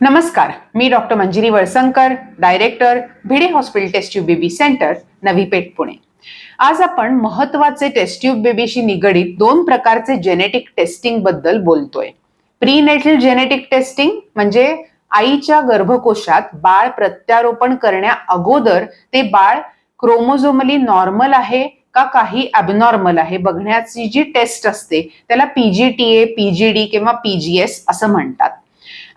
नमस्कार मी doctor Manjiri Valsankar director Bhide hospital test tube baby centre Navi Peth Pune. आज आपण महत्त्वाचे test tube बेबीशी निगडीत दोन प्रकारचे जेनेटिक टेस्टिंगबद्दल बोलतोय. प्रीनेटल जेनेटिक टेस्टिंग म्हणजे आईच्या गर्भकोशात बाळ प्रत्यारोपण करण्या अगोदर ते बाळ क्रोमोझोमली नॉर्मल आहे का काही ॲबनॉर्मल आहे? बघण्याची जी टेस्ट असते त्याला पीजीटीए पीजीडी किंवा पीजीएस असं म्हणतात.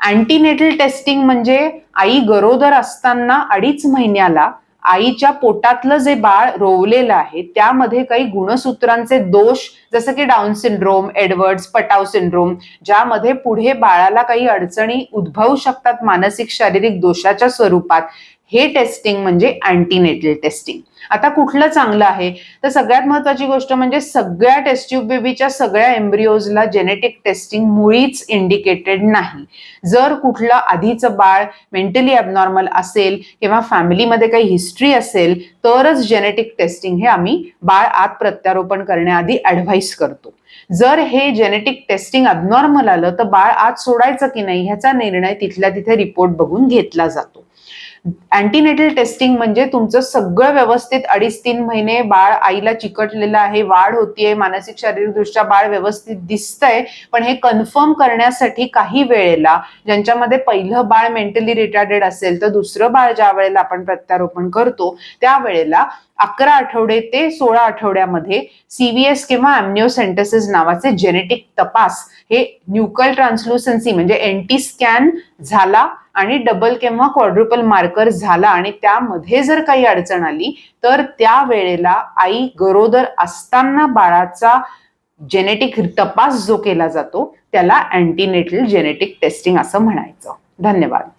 अँटीनेटल टेस्टिंग म्हणजे आई गरोदर असताना अडीच महिन्याला आईच्या पोटातलं जे बाळ रोवलेलं आहे त्यामध्ये काही गुणसूत्रांचे दोष जसं की Down syndrome Edwards Patau syndrome ज्यामध्ये पुढे बाळाला काही अडचणी उद्भवू शकतात मानसिक शारीरिक दोषाच्या स्वरूपात. हे टेस्टिंग म्हणजे अँटीनेटल टेस्टिंग आता कुठलं चांगलं आहे? तर सगळ्यात महत्वाची गोष्ट म्हणजे सगळ्या टेस्ट्यूब बेबीच्या सगळ्या एम्ब्रिओजला जेनेटिक टेस्टिंग मुळीच इंडिकेटेड नाही. जर कुठलं आधीचं बाळ मेंटली ॲबनॉर्मल असेल किंवा फॅमिलीमध्ये काही हिस्ट्री असेल तरच जेनेटिक टेस्टिंग हे आम्ही बाळ आत प्रत्यारोपण करण्याआधी ॲडव्हाइस करतो. जर हे जेनेटिक टेस्टिंग अबनॉर्मल आलं तर बाळ आत सोडायचं की नाही ह्याचा निर्णय तिथल्या तिथे रिपोर्ट बघून घेतला जातो. अँटीनेटल टेस्टिंग म्हणजे तुमचं सगळं व्यवस्थित अडीच तीन महिने बाळ आईला चिकटलेलं आहे वाढ होतीये मानसिक शारीरिकदृष्ट्या बाळ व्यवस्थित दिसतंय पण हे कन्फर्म करण्यासाठी काही वेळेला ज्यांच्यामध्ये पहिलं बाळ मेंटली रिटार्डेड असेल तर दुसरं बाळ ज्या वेळेला आपण प्रत्यारोपण करतो त्यावेळेला अकरा आठवडे ते सोळा आठवड्यामध्ये सीव्हीएस किंवा अॅम्निओसेंटेसिस नावाचे जेनेटिक तपास हे न्यूकल ट्रान्सल्युसन्सी म्हणजे एनटी स्कॅन झाला आणि डबल किंवा क्वाड्रुपल मार्कर झाला आणि त्यामध्ये जर काही अडचण आली तर त्या वेळेला आई गरोदर असताना बाळाचा जेनेटिक तपास जो केला जातो त्याला अँटीनेटल जेनेटिक टेस्टिंग असं म्हणायचं. धन्यवाद.